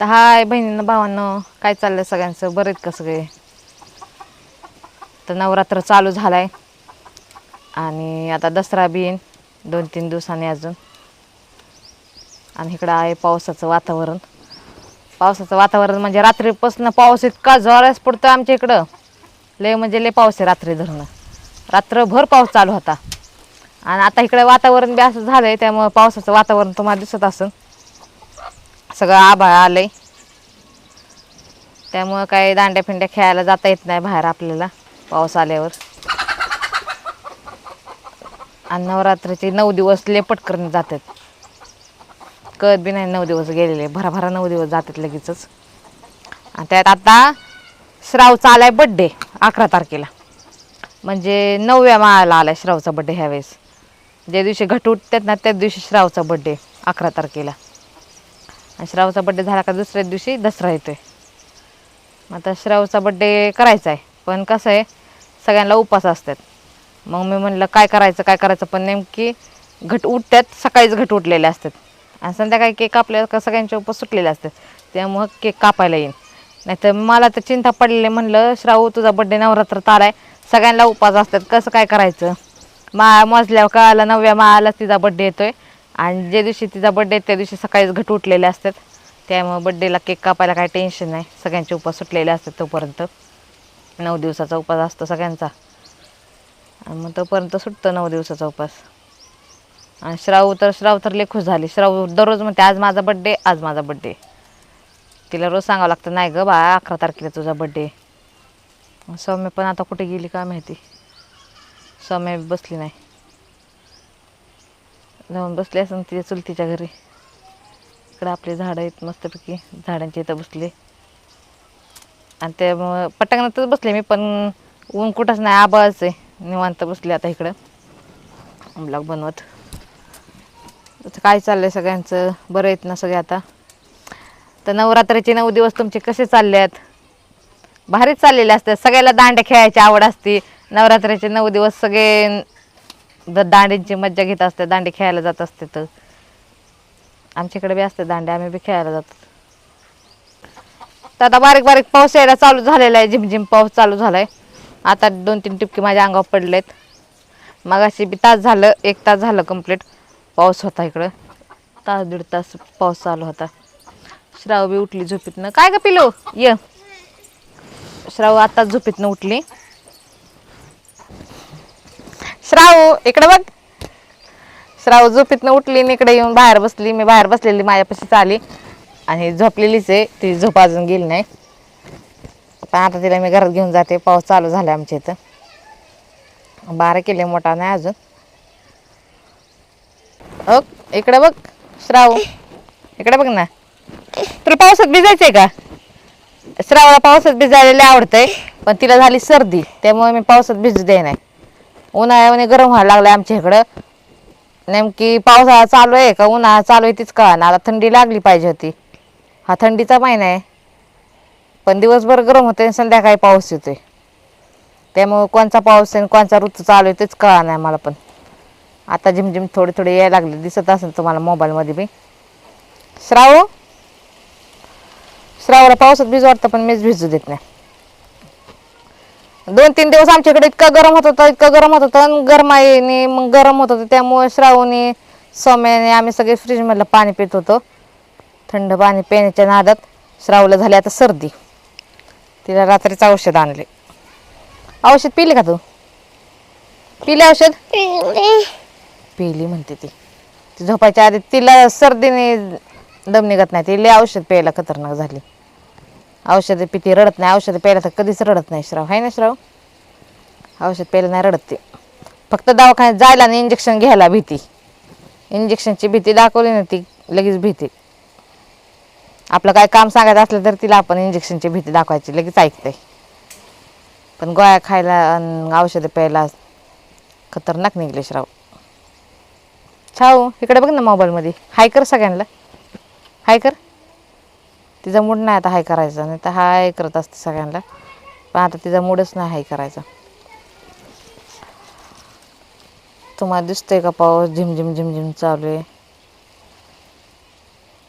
तर हाय बहिणीनं भावांनो काय चाललंय सगळ्यांचं? बरेच का सगळे? तर नवरात्र चालू झालाय. आणि आता दसरा बी येईन दोन तीन दिवसांनी अजून. आणि इकडं आहे पावसाचं वातावरण. पावसाचं वातावरण म्हणजे रात्रीपासून पाऊस इतका जोरास पडतो आमच्या इकडं. लय म्हणजे लय पाऊस आहे रात्री धरणं. रात्रभर पाऊस चालू होता. आणि आता इकडे वातावरण बी असं झालंय त्यामुळं पावसाचं वातावरण तुम्हाला दिसत असेल सगळं आभाळ आलंय. त्यामुळं काही दांड्या फिंड्या खेळायला जाता येत नाही बाहेर आपल्याला पाऊस आल्यावर. आणि नवरात्रीचे नऊ दिवस लय जातात. कळत बी नाही नऊ दिवस गेलेले भराभरा नऊ दिवस जातात लगेचच. आणि त्यात आता श्रावचा आलाय बड्डे अकरा तारखेला. म्हणजे नवव्या माळाला आलाय श्रावचा बड्डे ह्यावेळेस. ज्या दिवशी घट उठतात ना त्याच दिवशी श्रावचा बड्डे अकरा तारखेला. श्रावचा बड्डे झाला का दुसऱ्या दिवशी दसरा येतोय. मग आता श्रावचा बड्डे करायचा आहे. पण कसं आहे सगळ्यांना उपास असतात. मग मी म्हणलं काय करायचं काय करायचं? पण नेमकी घट उठतात सकाळीच घट उठलेले असतात. आणि संध्याकाळी केक कापल्या का सगळ्यांचे उपास सुटलेले असतात. त्यामुळं केक कापायला येईन. नाहीतर मला तर चिंता पडलेली म्हणलं श्रावू तुझा बड्डे नवरात्रात आहे सगळ्यांना उपास असतात. कसं काय करायचं? मा मोजल्यावर कळाला नवव्या माळाला तिचा बड्डे येतोय. आणि ज्या दिवशी तिचा बड्डे त्या दिवशी सकाळीच घट उठलेले असतात. त्यामुळे बड्डेला केक कापायला काही टेन्शन नाही. सगळ्यांचे उपास सुटलेले असतात तोपर्यंत. नऊ दिवसाचा उपास असतो सगळ्यांचा. आणि मग तोपर्यंत सुटतो नऊ दिवसाचा उपास आणि श्राव तर श्राव तर लेखूस झाली. श्राव दररोज म्हणते आज माझा बड्डे आज माझा बड्डे तिला रोज सांगावं लागतं नाही गं बा अकरा तारखेला तुझा बड्डे सौम्य पण आता कुठे गेली काय माहिती? सौम्य बसली नाही. जाऊन बसले असं तिच्या चुलतीच्या घरी. इकडं आपले झाडं आहेत मस्तपैकी झाडांच्या इथं बसले. आणि ते पटांगणातच बसले मी पण ऊन कुठंच नाही आबाच आहे. निवांत बसले आता इकडं. ब्लॉग बनवत. काय चाललंय सगळ्यांचं? बरं आहेत ना सगळे आता? तर नवरात्रीचे नऊ दिवस तुमचे कसे चालले आहेत भारीच चाललेले असतात. सगळ्याला दांड्या खेळायची आवड असते. नवरात्रीचे नऊ दिवस सगळे द दांड्यांची मज्जा घेत असते दांडे खेळायला जात असते तर. आमच्याकडे बी असते दांडे आम्ही बी खेळायला जातो. तर आता बारीक बारीक पाऊस यायला चालू झालेला आहे झिमझिम पाऊस चालू झालाय. आता दोन तीन टिपके माझ्या अंगावर पडलेत. मगाशी बी तास झालं एक तास झालं कंप्लीट पाऊस होता इकडं. तास दीड तास पाऊस चालू होता. श्राव बी उठली झोपीतनं. काय ग पिलो ये. श्राव आताच झोपीतनं उठली. श्राव इकडे बघ. श्राव झोपीतनं उठली आणि इकडे येऊन बाहेर बसली. मी बाहेर बसलेली माझ्यापाशीच आली आणि झोपलेलीच आहे. ती झोप अजून गेली नाही. पण आता तिला मी घरात घेऊन जाते. पाऊस चालू झाला आमच्या इथं. बारा किलो मोठा नाही अजून. ओ इकडे बघ श्राव. इकडे बघ ना. तुला पावसात भिजायचंय का? श्रावला पावसात भिजायला आवडतंय. पण तिला झाली सर्दी. त्यामुळे मी पावसात भिजू दे नाही. उन्हाळ्यामध्ये गरम व्हायला लागलाय आमच्या इकडं. नेमकी पावसाळा चालू आहे का? उन्हाळा चालू आहे तीच कळा ना आता थंडी लागली पाहिजे होती. हा थंडीचा महिना आहे. पण दिवसभर गरम होते आणि संध्याकाळी पाऊस येतोय. त्यामुळे कोणचा पाऊस आहे आणि कोणचा ऋतू चालू आहे तेच कळा नाही मला पण. आता झिमझिम थोडे थोडे यायला लागले. दिसत असेल तुम्हाला मोबाईलमध्ये बी. श्राव श्रावला पावसात भिजू वाटतं पण मीच भिजू देत नाही. दोन तीन दिवस आमच्याकडे इतकं गरम होत होतं इतकं गरम होत होतं आणि गरमाईने मग गरम होत होतं. त्यामुळे श्रावणी सौम्याने आम्ही सगळे फ्रीजमधलं पाणी पित होतो. थंड पाणी पिण्याच्या नादात श्रावला झाली आता सर्दी. तिला रात्रीचं औषध आणले. औषध पिले का तू? पिले औषध? पिली म्हणते ती. ती झोपायच्या आधी तिला सर्दीने दम निघत नाही. तिला औषध प्यायला खतरनाक झाली. औषधं पिती रडत नाही औषधं प्यायला तर कधीच रडत नाही श्राव. आहे ना श्राव? औषध प्यायला नाही रडत ते. फक्त दवाखान्यात जायला आणि इंजेक्शन घ्यायला भीती. इंजेक्शनची भीती दाखवली ना ती लगेच भीती. आपलं काय काम सांगायचं असलं तर तिला आपण इंजेक्शनची भीती दाखवायची लगेच ऐकते पण गोळ्या खायला आणि औषधं प्यायला खतरनाक निघले श्राव. छाऊ इकडे बघ ना मोबाईलमध्ये. हाय कर सगळ्यांना. हाय कर. तिचा मूड नाही आता हाय करायचा नाही तर हाय करत असते सगळ्यांना पण आता तिचा मूडच नाही हाय करायचा. तुम्हाला दिसतोय का पाऊस? झिमझिम झिमझिम चालू आहे.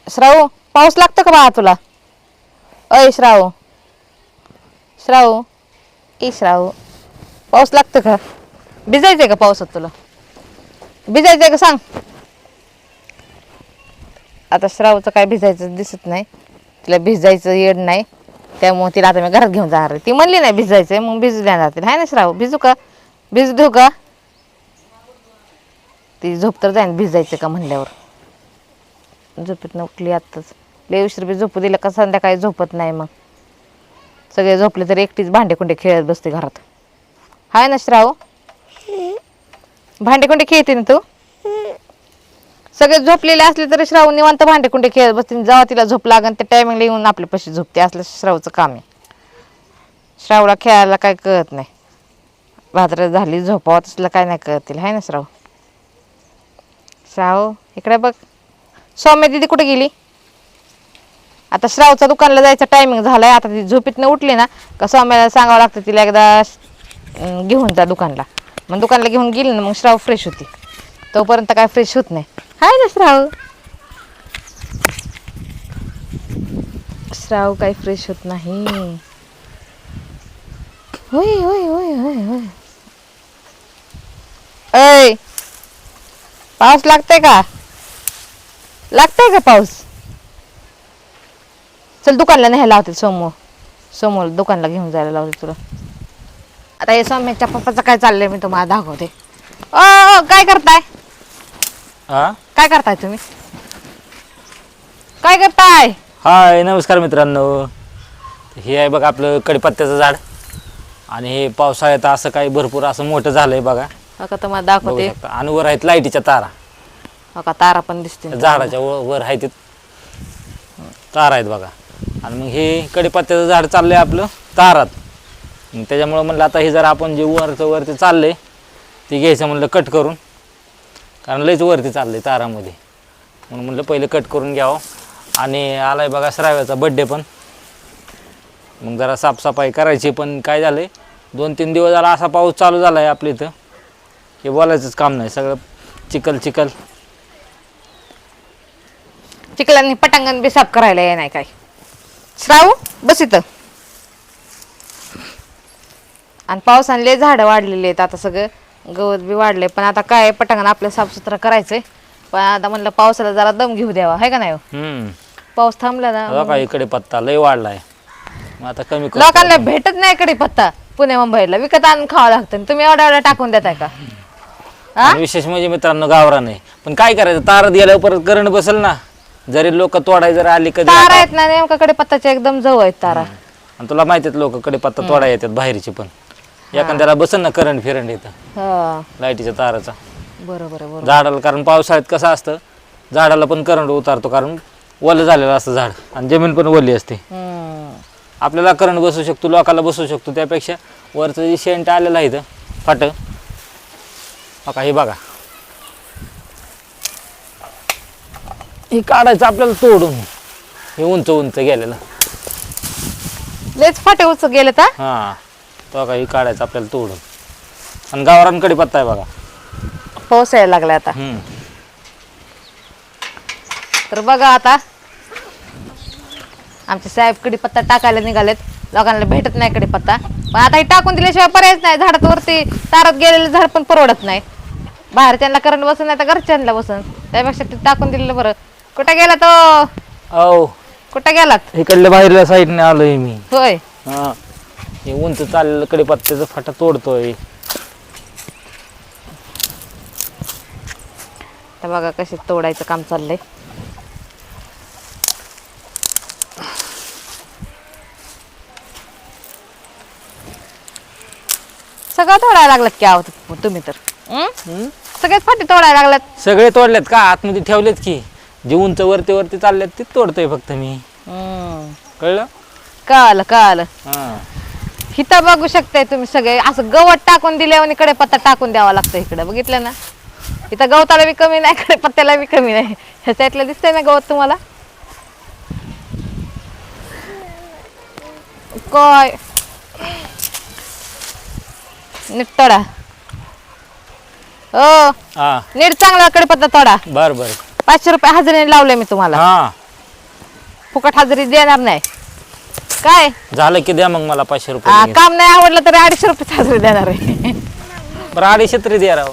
श्रावू पाऊस लागतो का बा तुला? अय श्राव. श्राव. ए श्राव. पाऊस लागतो का? भिजायचंय का पावसात तुला? भिजायचंय का सांग? आता श्रावचं काय भिजायचं दिसत नाही. तिला भिजायचं येड नाही. त्यामुळे तिला आता मी घरात घेऊन जाणार आहे. ती म्हणली नाही भिजायचंय मग भिजल्या द्या जातील हाय ना श्राव भिजू का? भिज देऊ का? ती झोप तर जाईन भिजायचं का म्हणल्यावर. झोपेत उठली आत्ताच. लय उशीर बी झोपू दिलं का संध्याकाळी झोपत नाही मग. सगळे झोपले तर एकटीच भांडेकुंडे खेळत बसते घरात. हाय ना श्राव? भांडेकुंडे खेळते ना तू? सगळे झोपलेले असले तरी श्राव निवांत भांडे कुंडे खेळत बसते जेव्हा तिला झोप लागन त्या टायमिंगला येऊन आपल्या पशी झोपते. असलं श्रावचं काम आहे. श्रावला खेळायला काय कळत नाही. भाद्र झाली झोपावं तसलं काय नाही कळत तिला. आहे ना श्राव श्राव इकडे बघ. सौम्य दिदी कुठे गेली? आता श्रावचा दुकानला जायचा टायमिंग झालाय. आता ती झोपीतनं उठली ना का सौम्याला सांगावं लागतं तिला एकदा घेऊन जा दुकानला. मग दुकानला घेऊन गेली ना मग श्राव फ्रेश होती. तोपर्यंत काय फ्रेश होत नाही. हाय ना श्राव. श्राव काही फ्रेश होत नाही. होय होय होय होय होय. ऐ पाऊस लागतंय का? लागतंय का पाऊस? चल दुकानला न्यायला लावते समोर समोर दुकानला घेऊन जायला लावते तुला. आता हे सौम्याच्या पप्पाचं काय चाललंय मी तुम्हाला दाखवते. ओ ओ, काय करताय? हा काय करताय तुम्ही? काय करताय? हाय नमस्कार मित्रांनो. हे आहे बघा आपलं कडीपत्त्याचं झाड. आणि हे पावसाळ्यात असं काही भरपूर असं मोठं झालंय बघा. तुम्हाला बघू दाखवते. शकता. आणि वर आहेत लाईटीच्या तारा. तारा पण दिसते झाडाच्या वर वर आहेत तारा आहेत बघा. आणि मग हे कडीपत्त्याचं झाड चाललंय आपलं तारात. मग त्याच्यामुळं म्हणलं आता हे जर आपण जे वरचं वरती चाललंय ते घ्यायचं म्हणलं कट करून. कारण लयच वरती चाललंय तारामध्ये. म्हणून म्हणलं पहिले कट करून घ्यावं. आणि आलाय बघा श्राव्याचा बड्डे पण. मग जरा साफसफाई करायची पण काय झालंय? दोन तीन दिवस झाला असा पाऊस चालू झाला आहे आपल्या इथं. की बोलायचंच काम नाही. सगळं चिखल चिखल. चिकलांनी पटांगण बी साफ करायला ये नाही काय श्राव बस इथं. आणि पावसाने लय झाडं वाढलेली आहेत आता सगळं. गवत बी वाढले पण आता काय आहे, पटांगण आपलं साफसुथरं करायचंय. पण आता म्हणलं पावसाला जरा दम घेऊ द्यावा है का नाही हो? हम्म. पाऊस थांबला ना बघा इकडे पत्ता लय वाढलाय. मग आता कमी. लोकांना भेटत नाही इकडे पत्ता पुणे मुंबईला. विकत आणून खावं लागतं. आणि तुम्ही एवढ्या एवढ्या टाकून देताय का? हा आणि विशेष म्हणजे मित्रांनो गावरा नाही पण काय करायचं तारत गेल्यावर परत करंट बसेल ना. जरी लोक तोडाय जरी आली कधी तारा आहेत ना नेमका कडे पत्ताच्या एकदम जवळ आहेत तारा. आणि तुला माहिती लोक कडे पत्ता तोडाय येतात बाहेरची पण. एखाद्याला बसेल ना करंट फिरंट येतं हा. लाईटीच्या ताराचा. बरोबर आहे बरोबर. झाडाला कारण पावसाळ्यात कसं असतं झाडाला पण करंट उतारतो कारण ओलं झालेलं असतं झाड आणि जमीन पण ओली असते. हम्म. आपल्याला करंट बसू शकतो लोकाला बसू शकतो त्यापेक्षा वरचं जे शेंट आलेलं आहे इथं फाट बघा हे बघा. हे काढायचं आपल्याला तोडून. हे उंच उंच गेलेलं. लेच फाटे उच गेले तर हां. तो बघा हे काढायचं आपल्याला तोडून. आणि गावरांकडे पत्ता आहे बघा. पाऊस यायला लागलाय आता. हम्म. तर बघा आता. आमचे साहेब कडीपत्ता टाकायला निघालेत. लोकांना भेटत नाही कडीपत्ता पण आता हे टाकून दिल्याशिवाय पर्यायच नाही. झाडात वरती तारात गेलेलं झाड पण परवडत नाही. बाहेर त्यांना करंट बसून नाही तर घरच्यांना बसून त्यापेक्षा ते टाकून दिलेलं बरं. कुठं गेला तो? कुठं गेलात? इकडल्या बाहेरल्या साईडने आलोय मी. होय. हां. हे उंच चाललेलं कडे पत्त्याचं फाटा तोडतोय. तर बघा कसे तोडायचं काम चाललंय. सगळं तोडायला लागलात की आहोत तुम्ही तर. हं? सगळेच फाटे तोडायला लागलात. सगळे तोडलेत का? आतमध्ये ठेवलेत की. जे उंच वरती वरती चाललेत ते तोडतोय फक्त मी. हं. कळलं? कळालं कळालं. हां. हिथं बघू शकताय तुम्ही सगळे. असं गवत टाकून दिले आणि कडे पत्ता टाकून द्यावा लागतं इकडे. बघितलं ना? इथं गवताला बी कमी नाही कडे पत्त्याला बी कमी नाही. ह्याच्यातलं दिसतंय ना गवत तुम्हाला? काय? नीट तोडा. हो. हां. नीट चांगला कडे पत्ता तोडा. बर बर. पाचशे रुपये हजेरीने लावले मी तुम्हाला. हां. फुकट हजेरी देणार नाही. काय? झालं की द्या मग मला पाचशे आ, रुपये. काम नाही आवडलं तरी अडीचशे रुपये हजेरी देणार आहे. बरं अडीचशे तरी द्या राव.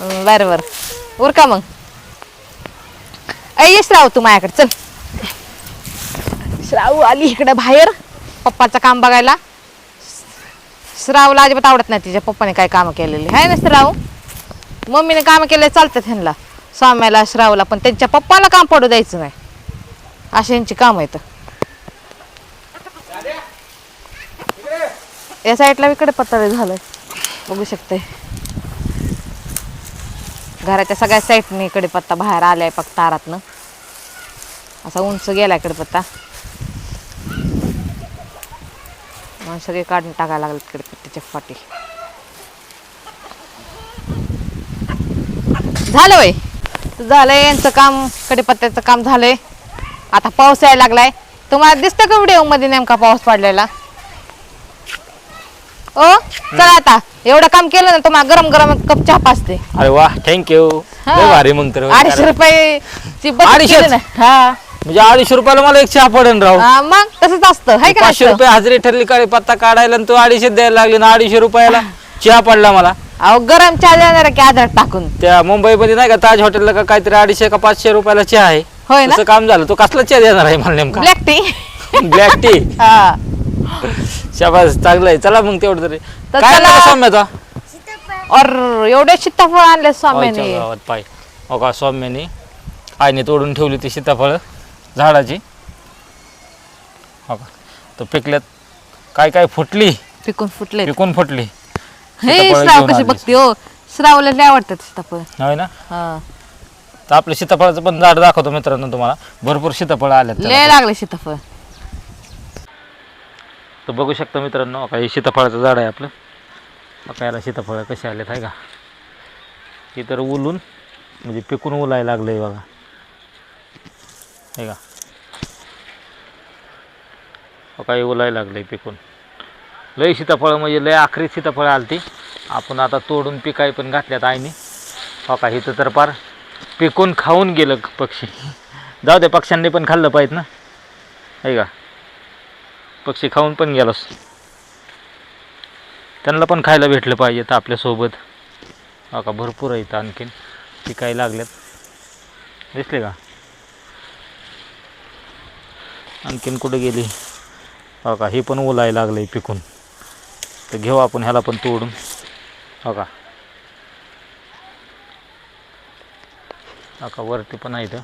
बरं बरं. उर का मग? ऐ ये श्राव तू माझ्याकडे चल. श्राव आली इकडे बाहेर. पप्पाचं काम बघायला. श्रावला अजिबात आवडत नाही तिच्या पप्पाने काय कामं केलेली. आहे ना श्राव मम्मीने कामं केले चालतात ह्यांना. स्वाम्याला श्रावला पण त्यांच्या पप्पाला काम पडू द्यायचं नाही. अशी यांची काम आहेत. या साईडला इकडे पत्ता झालंय. बघू शकते. घराच्या सगळ्या साईडने इकडे पत्ता बाहेर आलाय फक्त तारातनं. असा उंच गेला इकडे पत्ता मग सगळे काढून टाकायला लागले तिकडे पत्त्याच्या फाटी. झालं वय. झालंय यांचं काम कडेपत्त्याचं काम झालंय. आता पाऊस यायला लागलाय. तुम्हाला दिसतं का व्हिडिओमध्ये नेमका पाऊस पडलेला? ओ चला आता. एवढं काम केलं ना तुम्हाला गरम गरम कप चहा पाचते अरे वा थँक्यू हा. लय भारी मग तर अडीचशे रुपये अडीचशेच? हा. म्हणजे अडीचशे रुपयाला मला एक चहा पडेल राव. हा, मग तसंच असतं हाय का पाचशे नसतं? रुपये हजेरी ठरली काळी पत्ता काढायला आणि तू अडीचशे द्यायला लागली ना अडीचशे रुपयाला चहा पडला मला. अहो गरम चहा देणार की आदर टाकून? त्या मुंबईमध्ये नाही का ताज हॉटेलला का काहीतरी अडीचशे का पाचशे रुपयाला चहा आहे. होय ना? तसं काम झालं. तू कसला चहा देणार आहे मला नेमका? Black tea. Black tea. हा. शाबास चांगलं आहे. चला मग तेवढं तरी. तर काय चला. सौम्याचा? और एवढे सीताफळ आणले आईच्या स्वामीने गावात पाय हो का सौम्याने. आईने तोडून ठेवली ती सीताफळ झाडाची. हो का. तर पिकल्यात. काय काय फुटली? पिकून फुटले पिकून फुटली. हे सीताफळं श्राव घेऊन कशी आलीस. बघते हो. श्रावला लय आवडतात सीताफळ. होय ना? हा. तर आपलं सीताफळाचं पण झाड दाखवतो मित्रांनो तुम्हाला. भरपूर सीताफळ आल्यात त्याला. लय लागले सीताफळ. तर बघू शकता मित्रांनो का हे सीताफळाचं झाड आहे आपलं. बघा याला सीताफळं कसे आलेत आहे का? हे तर उलून म्हणजे पिकून उलायला लागलं आहे बघा. हे का? हो काही उलायला लागलं आहे पिकून. लय सीताफळं म्हणजे लय आखरी सीताफळं आलती. आपण आता तोडून पिकाय पण घातल्यात आईने. हो का इथं तर पार पिकून खाऊन गेलं पक्षी. जाऊ दे पक्ष्यांनी पण खाल्लं पाहिजे ना. आहे का? पक्षी खाऊन पण गेलास त्यांना पण खायला भेटलं पाहिजे तर आपल्यासोबत. हो का भरपूर आहेत आणखीन. पिकायला लागल्यात. दिसले का? आणखीन कुठं गेली? हो का हे पण ओलायला लागलं आहे पिकून. तर घेऊ आपण ह्याला पण तोडून. हो का का वरती पण आहे इथं.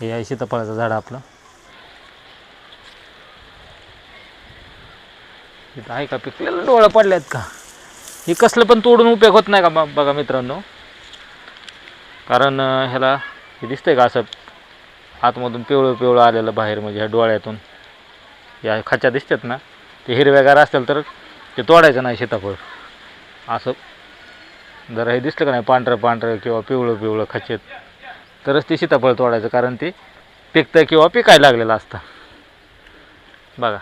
हे आहे सीताफळाचं झाड आपलं. इथं आहे का पिकलेलं? डोळं पडल्यात का? हे कसलं पण तोडून उपयोग होत नाही का बघा मित्रांनो. कारण ह्याला हे दिसतंय का असं आतमधून पिवळं पिवळं आलेलं बाहेर म्हणजे ह्या डोळ्यातून? या खाच्या दिसतात ना? ते हिरव्यागार असतील तर ते तोडायचं नाही सीताफळ असं जरा हे दिसलं का नाही? पांढरं पांढरं किंवा पिवळं पिवळं खाचेत. तरच ते सीताफळ तोडायचं कारण ते पिकतं किंवा पिकायला लागलेलं असतं. बघा.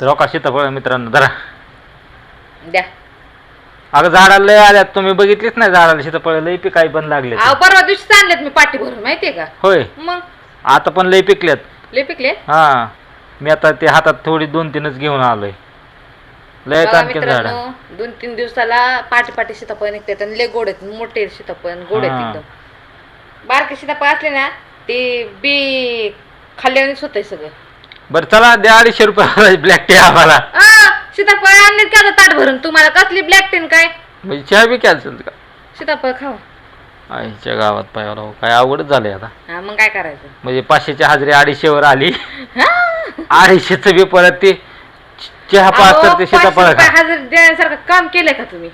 तर हो का सीताफळ मित्रांनो जरा द्या. अगं झाडाला लय आल्यात तुम्ही बघितलीच नाही झाडाला सीताफळ लय पिकाय पण लागले अहो परवा दिवशी आणलेत मी पाठी भरून माहितीये का? होय. मग? आता पण लय पिकल्यात लय पिकले हा. मी आता ते हातात थोडी दोन तीनच घेऊन आलोय. लय आहेत बघा आणखीन झाड मित्रांनो दोन तीन दिवसाला पाठी पाठी सीताफळ निघतात आणि लय गोड आहेत मोठे सीताफळ गोड आहेत हा. एकदम. बारके सीताफळ असले ना ते बी खाल्ल्यानेच होतंय सगळं. बरं चला द्या अडीचशे रुपये ब्लॅक टी आम्हाला. आ, सीताफळ आणलेत का आता ताट भरून? तुम्हाला कसली ब्लॅक टेन काय? म्हणजे चहा बी कॅन्सल का? सीताफळ खाऊ आईच्या गावात पायाला हो, काय अवघडच झालंय आता. हा मग काय करायचं? म्हणजे पाचशेची हजेरी अडीचशेवर आली. हा? अडीचशेचं बी परत ते चहा पाच तर ते पाचशे सीताफळ रुपये खा हजेरी देण्यासारखं काम केलंय का तुम्ही?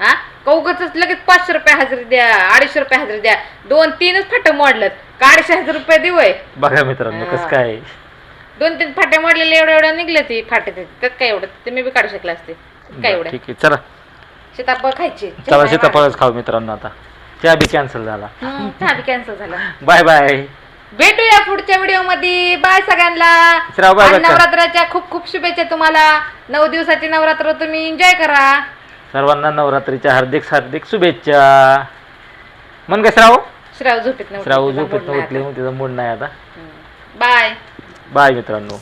हा? कौगच लगेच पाचशे रुपये हजेरी द्या अडीचशे रुपये हजेरी द्या. दोन तीनच फाटे मोडलेत का अडीचशे हजार रुपये देऊय बघा मित्रांनो कसं काय? आहे. दोन तीन फाटे मोडलेले एवढ्या एवढ्या निघले ती फाटे ते. त्यात काय एवढं? ते मी बी काढू शकले असते. काय बरं, एवढं? ठीक आहे. चला. सीताफळ खायचे. चला सीताफळच खाऊ मित्रांनो आता. चहा बी कॅन्सल झाला. चहा बी कॅन्सल झाला बाय बाय. भेटूया पुढच्या व्हिडिओमध्ये बाय सगळ्यांना. श्राव बाय आणि बच्चा. नवरात्राच्या खूप खूप शुभेच्छा तुम्हाला. नऊ दिवसाची नवरात्र तुम्ही एन्जॉय करा. सर्वांना नवरात्रीच्या हार्दिक हार्दिक शुभेच्छा. मन का श्राव? श्राव झोपेत श्राव झोपेत उठले तिचा मूड नाही आता. बाय. बाय मित्रांनो.